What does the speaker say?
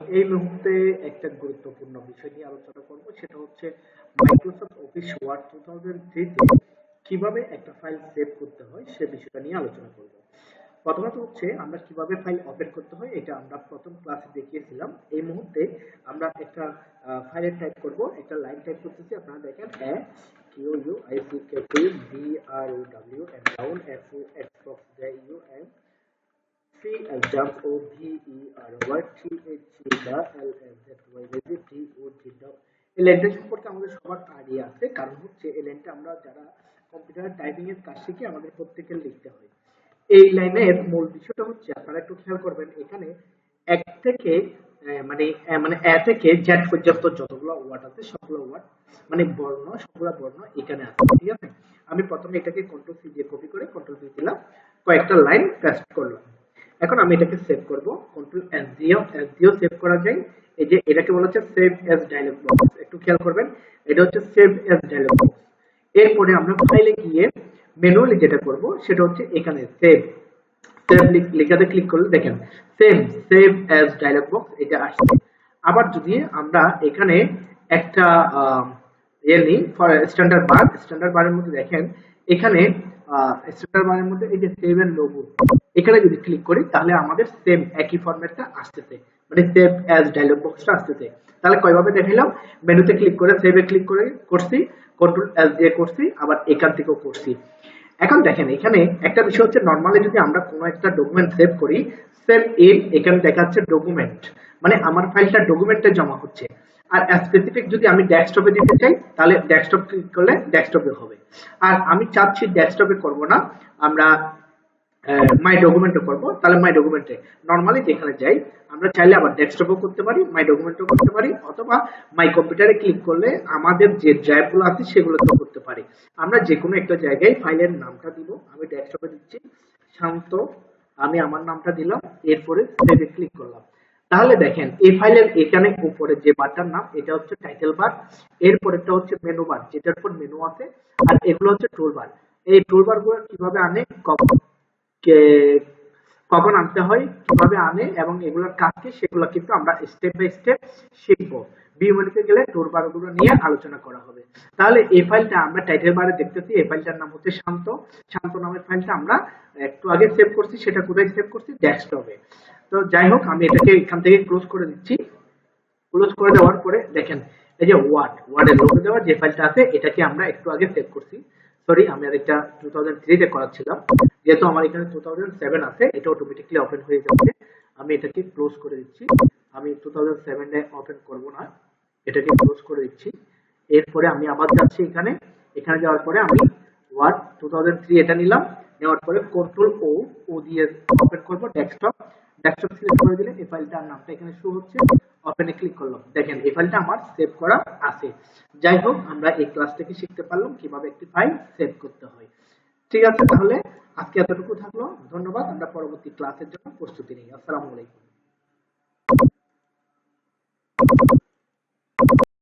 এই মুহূর্তে একটা গুরুত্বপূর্ণ বিষয় নিয়ে আলোচনা করব, সেটা হচ্ছে Microsoft Office Word two thousand থ্রিতে কীভাবে একটা ফাইল সেভ করতে হয় সে বিষয়টা নিয়ে আলোচনা করব। প্রথমত হচ্ছে আমরা কীভাবে ফাইল ওপেন করতে হয়, এটা আমরা প্রথম ক্লাসে দেখিয়েছিলাম। এই মুহূর্তে আমরা একটা ফাইলের টাইপ করব, একটা লাইন টাইপ করতেছি। আপনারা দেখেন, A Q U I C K B R O W N down F O X box J U M C S jump O V E R Y T H C the L S Z Y Z T O T W এই সম্পর্কে আমাদের সবার idea আছে। কারণ হচ্ছে এই আমরা যারা কম্পিউটার টাইপিং এর কাজ শিখি, আমাদের প্রত্যেকের লিখতে হয়। এই লাইনের মূল বিষয়টা হচ্ছে, আপনারা একটু খেয়াল করবেন, এখানে এক থেকে মানে মানে এ থেকে জেড পর্যন্ত যতগুলো ওয়ার্ড আছে, সবগুলো ওয়ার্ড মানে বর্ণ, সবগুলো বর্ণ এখানে আছে, ঠিক আছে? আমি প্রথমে এটাকে কন্ট্রোল সি দিয়ে কপি করে কন্ট্রোল ভি দিলাম, কয়েকটা লাইন পেস্ট করলাম। এখন আমি এটাকে সেভ করব। কন্ট্রোল এস দিয়েও এস দিয়েও সেভ করা যায়। এই যে এটাকে বলা হচ্ছে সেভ এস ডায়লগ বক্স একটু খেয়াল করবেন, এটা হচ্ছে সেভ এস ডায়লগ বক্স এরপরে আমরা ফাইলে গিয়ে ম্যানুয়ালি যেটা করব, সেটা হচ্ছে এখানে সেভ সেভ লেখাতে ক্লিক করলে দেখেন save save as dialog box এটা আসছে। আবার যদি আমরা এখানে একটা ইয়ে নিই স্ট্যান্ডার্ড বার স্ট্যান্ডার্ড বারের মধ্যে দেখেন, এখানে স্ট্যান্ডার্ড বারের মধ্যে এই যে সেভ এর লোগো এখানে যদি ক্লিক করি, তাহলে আমাদের সেম একই ফরম্যাটটা আসতেছে। মানে সেভ অ্যাজ ডায়লগ বক্সটা আসতেছে। তাহলে কয়ভাবে দেখাইলাম? মেনুতে ক্লিক করে সেভে ক্লিক করে করছি কন্ট্রোল এস দিয়ে করছি, আবার এখান থেকেও করছি। এখন দেখেন, এখানে একটা বিষয় হচ্ছে নর্মালি যদি আমরা কোনো একটা ডকুমেন্ট সেভ করি সেভ ইন এখানে দেখাচ্ছে ডকুমেন্ট মানে আমার ফাইলটা ডকুমেন্টে জমা হচ্ছে। আর স্পেসিফিক যদি আমি ডেস্কটপে দিতে চাই, তাহলে ডেস্কটপ ক্লিক করলে ডেস্কটপে হবে। আর আমি চাচ্ছি ডেস্কটপে করব না, আমরা মাই ডকুমেন্টও করব। তাহলে মাই ডকুমেন্টে নর্মালি যেখানে যাই, আমরা চাইলে আবার ডেস্কটপও করতে পারি মাই ডকুমেন্টও করতে পারি, অথবা মাই কম্পিউটারে ক্লিক করলে আমাদের যে ড্রাইভগুলো আছে সেগুলো তো করতে পারি। আমরা যে কোনো একটা জায়গায় ফাইলের নামটা দিব, আমি ডেস্কটপে দিচ্ছি, শান্ত, আমি আমার নামটা দিলাম, এরপরে সেভে ক্লিক করলাম। তাহলে দেখেন, এই ফাইলের এখানে উপরে যে বারটার নাম, এটা হচ্ছে টাইটেল বার এরপরেরটা হচ্ছে মেনু বার যেটার উপর মেনু আছে, আর এগুলো হচ্ছে টুল বার এই টুল বারগুলো কীভাবে আনে, কখন কখন আনতে হয়, কীভাবে আনে, এবং এগুলোর কাজ কি, সেগুলো কিন্তু আমরা স্টেপ বাই স্টেপ শিখব। বিউমেলিতে গেলে টুর বারগুলো নিয়ে আলোচনা করা হবে। তাহলে এই ফাইলটা আমরা টাইটেল বারে দেখতেছি, এই ফাইলটার নাম হচ্ছে শান্ত। শান্ত নামের ফাইলটা আমরা একটু আগে সেভ করছি, সেটা কোথায় সেভ করছি? ডেস্কটপে তো যাই হোক, আমি এটাকে এখান থেকে ক্লোজ করে দিচ্ছি। ক্লোজ করে দেওয়ার পরে দেখেন, এই যে ওয়ার্ড ওয়ার্ডের লোগো দেওয়া যে ফাইলটা আছে, এটাকে আমরা একটু আগে সেভ করছি। সরি আমি আরেকটা টু থাউজেন্ড থ্রিতে করাচ্ছিলাম। যেহেতু আমার এখানে টু থাউজেন্ড সেভেন আছে, এটা অটোমেটিকলি ওপেন হয়ে যাচ্ছে। আমি এটাকে ক্লোজ করে দিচ্ছি। আমি টু থাউজেন্ড সেভেনে ওপেন করব না। এটাকে ক্লোজ করে দিচ্ছি। এরপরে আমি আবার যাচ্ছি এখানে। এখানে যাওয়ার পরে আমি ওয়ার্ড টু থাউজেন্ড থ্রি এটা নিলাম। নেওয়ার পরে কন্ট্রোল ও ও দিয়ে ওপেন করব ডেস্কটপ ডেস্কটপ সিলেক্ট করে দিলে এই ফাইলটার নামটা এখানে শো হচ্ছে। ওপেনে ক্লিক করলাম। দেখেন, এই ফাইলটা আমার সেভ করা আছে। যাই হোক, আমরা এই ক্লাস থেকে শিখতে পারলাম কীভাবে একটি ফাইল সেভ করতে হয়। ঠিক আছে, তাহলে আজকে এতটুকু থাকল। ধন্যবাদ, আমরা পরবর্তী ক্লাসের জন্য প্রস্তুতি নিই। আসসালামু আলাইকুম।